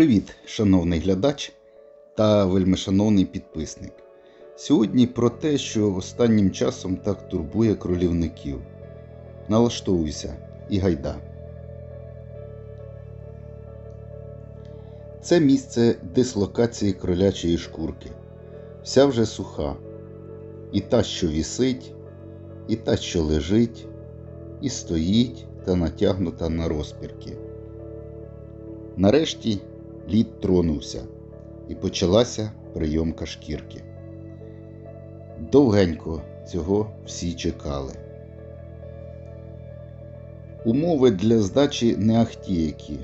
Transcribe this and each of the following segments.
Привіт, шановний глядач та вельмишановний підписник. Сьогодні про те, що останнім часом так турбує кролівників. Налаштовуйся і гайда. Це місце дислокації кролячої шкурки. Вся вже суха. І та, що вісить, і та, що лежить, і стоїть та натягнута на розпірки. Нарешті лід тронувся, і почалася прийомка шкірки. Довгенько цього всі чекали. Умови для здачі не ахтіякі,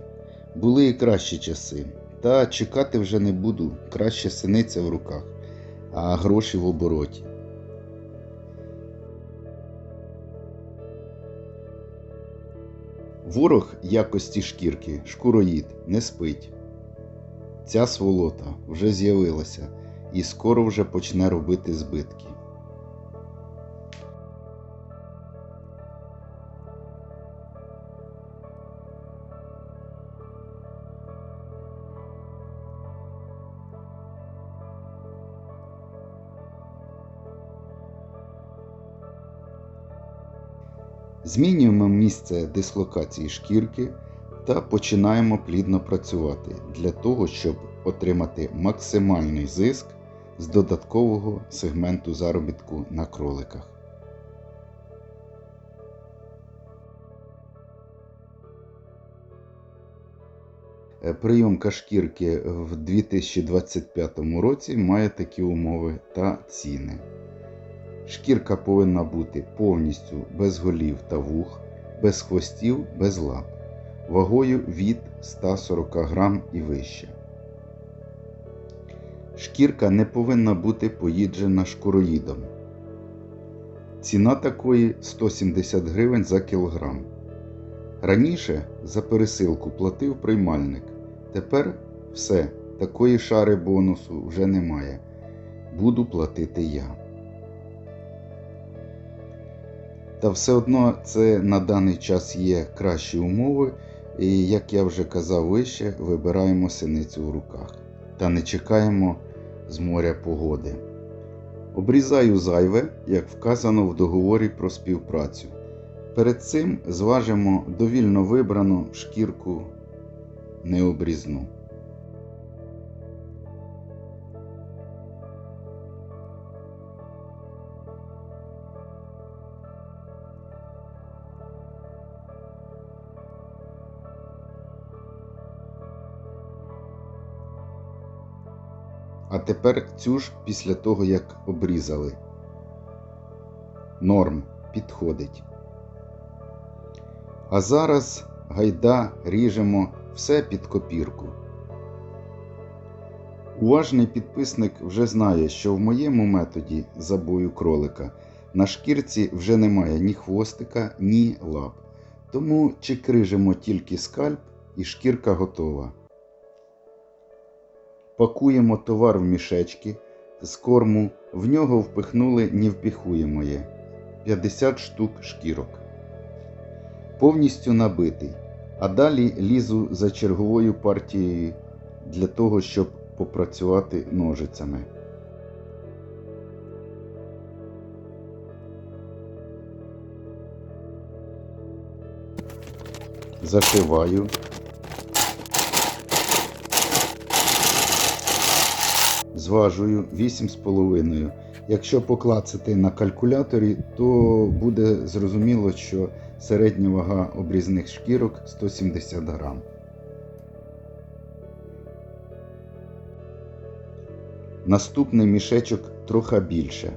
були і кращі часи, та чекати вже не буду, краще синиця в руках, а гроші в обороті. Ворог якості шкірки, шкуроїд, не спить. Ця сволота вже з'явилася і скоро вже почне робити збитки. Змінюємо місце дислокації шкірки та починаємо плідно працювати для того, щоб отримати максимальний зиск з додаткового сегменту заробітку на кроликах. Е, Прийомка шкірки в 2025 році має такі умови та ціни. Шкірка повинна бути повністю без голів та вух, без хвостів, без лап, вагою від 140 грам і вище. Шкірка не повинна бути поїджена шкуроїдом. Ціна такої 170 гривень за кілограм. Раніше за пересилку платив приймальник. Тепер все, такої шари бонусу вже немає. Буду платити я. Та все одно це на даний час є кращі умови, і, як я вже казав вище, вибираємо синицю в руках та не чекаємо з моря погоди. Обрізаю зайве, як вказано в договорі про співпрацю. Перед цим зважимо довільно вибрану шкірку необрізну. А тепер цю ж після того, як обрізали. Норм підходить. А зараз гайда ріжемо все під копірку. Уважний підписник вже знає, що в моєму методі забою кролика на шкірці вже немає ні хвостика, ні лап. Тому чекрижимо тільки скальп і шкірка готова. Пакуємо товар в мішечки з корму, в нього впихнули невпіхуємоє 50 штук шкірок. Повністю набитий. А далі лізу за черговою партією для того, щоб попрацювати ножицями. Зашиваю. Зважую 8,5. Якщо поклацати на калькуляторі, то буде зрозуміло, що середня вага обрізних шкірок 170 грам. Наступний мішечок трохи більше.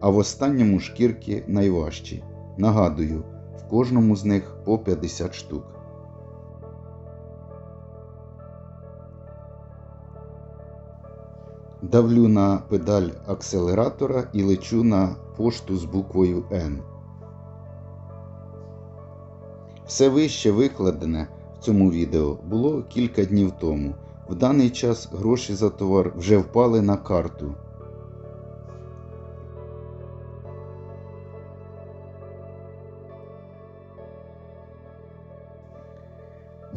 А в останньому шкірки найважчі. Нагадую, кожному з них по 50 штук. Давлю на педаль акселератора і лечу на пошту з буквою N. Все вище викладене в цьому відео було кілька днів тому. В даний час гроші за товар вже впали на карту.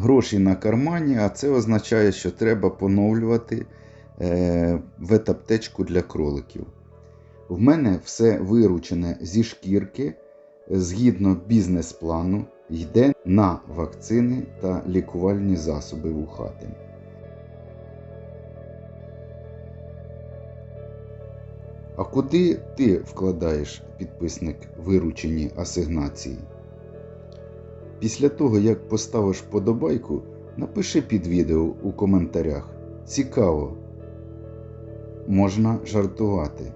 Гроші на кармані, а це означає, що треба поновлювати е, ветаптечку для кроликів. В мене все виручене зі шкірки згідно бізнес-плану йде на вакцини та лікувальні засоби вухатим. А куди ти вкладаєш, підписник, виручені асигнації? Після того, як поставиш вподобайку, напиши під відео у коментарях. Цікаво. Можна жартувати.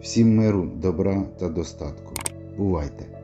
Всім миру, добра та достатку. Бувайте!